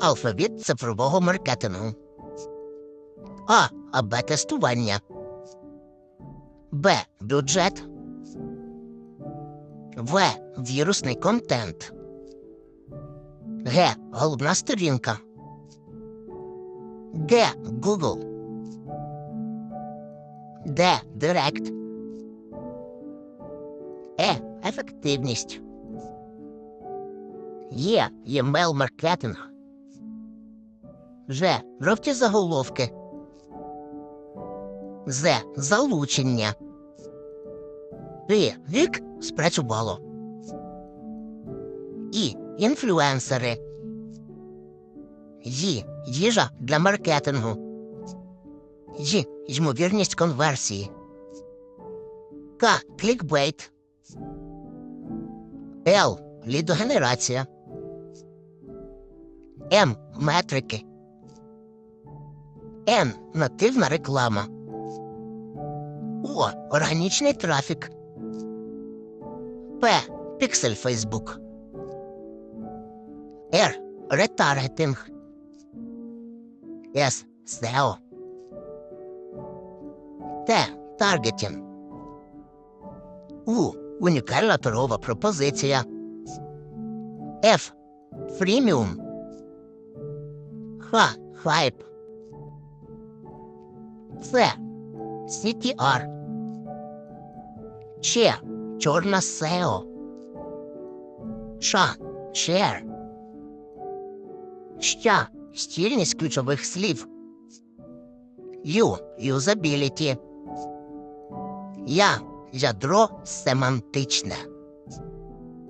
алфавіт цифрового маркетингу. А. АБ тестування. Б. Бюджет. В. Вірусний контент. Г. Головна сторінка. Г. Google. Д. Директ. Е. Ефективність. Є. Ємейл маркетинг. Ж. Жовті заголовки. З. Залучення. Т. Вік спрацювало. І. Інфлюенсери. Ї. Їжа для маркетингу. Й. Ймовірність конверсії. К. Клікбейт. Л. Лідогенерація. М. Метрики. Н. Нативна реклама. О. Органічний трафік. П. Піксель Фейсбук. Р. Ретаргетинг. С. SEO. Т. Таргетинг. У. Унікальна торгова пропозиція. Ф. Фріміум. Х. Хайп. С. CTR. Ч. Чорна SEO. Ш. Share. Ща. Стільність ключових слів. Ю. Юзабіліті. Я. Ядро семантичне.